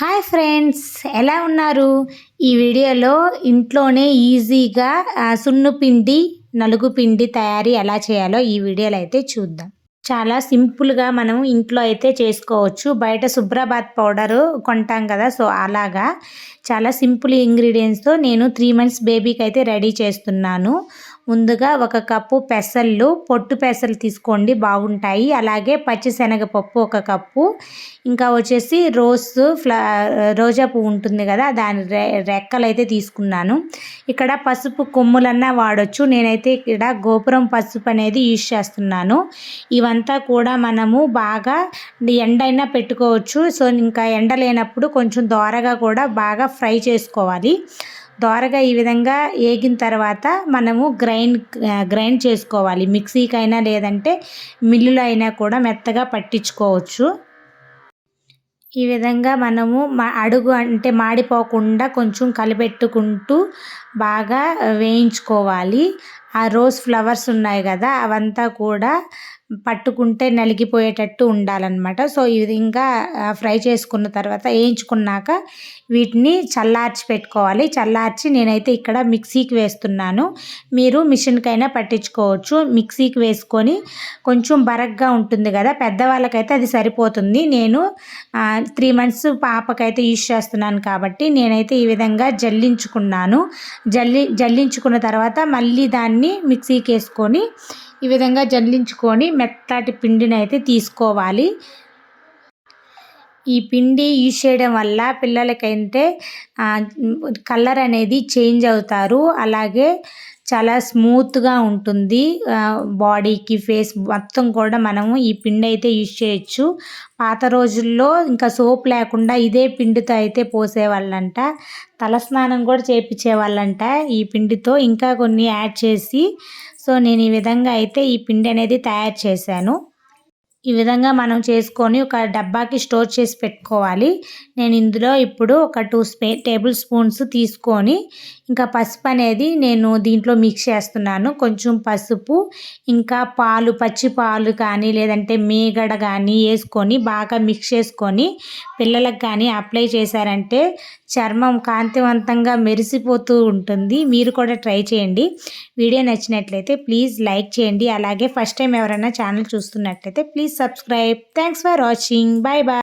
Hi friends ఎలా ఉన్నారు? ఈ వీడియోలో ఇంట్లోనే ఈజీగా సున్ను పిండి నలుగు పిండి తయారీ ఎలా చేయాలో ఈ వీడియోలో అయితే చూద్దాం. చాలా సింపుల్గా మనం ఇంట్లో అయితే చేసుకోవచ్చు. బయట శుభ్రాబాద్ పౌడరు కొంటాం కదా సో అలాగా. చాలా సింపుల్ ఇంగ్రీడియంట్స్తో నేను త్రీ మంత్స్ బేబీకి అయితే రెడీ చేస్తున్నాను. ముందుగా ఒక కప్పు పెసళ్ళు పొట్టు పెసలు తీసుకోండి బాగుంటాయి. అలాగే పచ్చిశనగపప్పు ఒక కప్పు. ఇంకా వచ్చేసి రోజ్ ఫ్లా రోజా పువ్వు ఉంటుంది కదా దాని రె రెక్కలు అయితే తీసుకున్నాను. ఇక్కడ పసుపు కొమ్ములన్నా వాడచ్చు. నేనైతే ఇక్కడ గోపురం పసుపు అనేది యూజ్ చేస్తున్నాను. ఇవంతా కూడా మనము బాగా ఎండైనా పెట్టుకోవచ్చు. సో ఇంకా ఎండ లేనప్పుడు కొంచెం దోరగా కూడా బాగా ఫ్రై చేసుకోవాలి. దోరగా ఈ విధంగా ఏగిన తర్వాత మనము గ్రైండ్ గ్రైండ్ చేసుకోవాలి. మిక్సీకైనా లేదంటే మిల్లులో అయినా కూడా మెత్తగా పట్టించుకోవచ్చు. ఈ విధంగా మనము మా అడుగు అంటే మాడిపోకుండా కొంచెం కలిపెట్టుకుంటూ బాగా వేయించుకోవాలి. ఆ రోజ్ ఫ్లవర్స్ ఉన్నాయి కదా అవంతా కూడా పట్టుకుంటే నలిగిపోయేటట్టు ఉండాలన్నమాట. సో ఈ విధంగా ఫ్రై చేసుకున్న తర్వాత వేయించుకున్నాక వీటిని చల్లార్చి పెట్టుకోవాలి. చల్లార్చి నేనైతే ఇక్కడ మిక్సీకి వేస్తున్నాను. మీరు మిషన్కైనా పట్టించుకోవచ్చు. మిక్సీకి వేసుకొని కొంచెం బరగ్గా ఉంటుంది కదా పెద్దవాళ్ళకైతే అది సరిపోతుంది. నేను త్రీ మంత్స్ పాపకైతే యూజ్ చేస్తున్నాను కాబట్టి నేనైతే ఈ విధంగా జల్లించుకున్నాను. జల్లి జల్లించుకున్న తర్వాత మళ్ళీ దాన్ని మిక్సీకి వేసుకొని ఈ విధంగా జల్లించుకొని మెత్తటి పిండిని అయితే తీసుకోవాలి. ఈ పిండి యూజ్ చేయడం వల్ల పిల్లలకైతే కలర్ అనేది చేంజ్ అవుతారు. అలాగే చాలా స్మూత్గా ఉంటుంది. బాడీకి ఫేస్ మొత్తం కూడా మనము ఈ పిండి అయితే యూజ్ చేయొచ్చు. పాత రోజుల్లో ఇంకా సోప్ లేకుండా ఇదే పిండితో అయితే పోసేవాళ్ళంట. తలస్నానం కూడా చేయించేవాళ్ళంట ఈ పిండితో. ఇంకా కొన్ని యాడ్ చేసి సో నేను ఈ విధంగా అయితే ఈ పిండి అనేది తయారు చేశాను. ఈ విధంగా మనం చేసుకొని ఒక డబ్బాకి స్టోర్ చేసి పెట్టుకోవాలి. నేను ఇందులో ఇప్పుడు ఒక టూ స్పే టేబుల్ స్పూన్స్ తీసుకొని ఇంకా పసుపు అనేది నేను దీంట్లో మిక్స్ చేస్తున్నాను. కొంచెం పసుపు ఇంకా పాలు పచ్చి పాలు కానీ లేదంటే మేగడ కానీ వేసుకొని బాగా మిక్స్ చేసుకొని పిల్లలకు కానీ అప్లై చేశారంటే చర్మం కాంతివంతంగా మెరిసిపోతూ ఉంటుంది. మీరు కూడా ట్రై చేయండి. వీడియో నచ్చినట్లయితే ప్లీజ్ లైక్ చేయండి. అలాగే ఫస్ట్ టైం ఎవరైనా ఛానల్ చూస్తున్నట్లయితే please Please subscribe. Thanks for watching. Bye bye.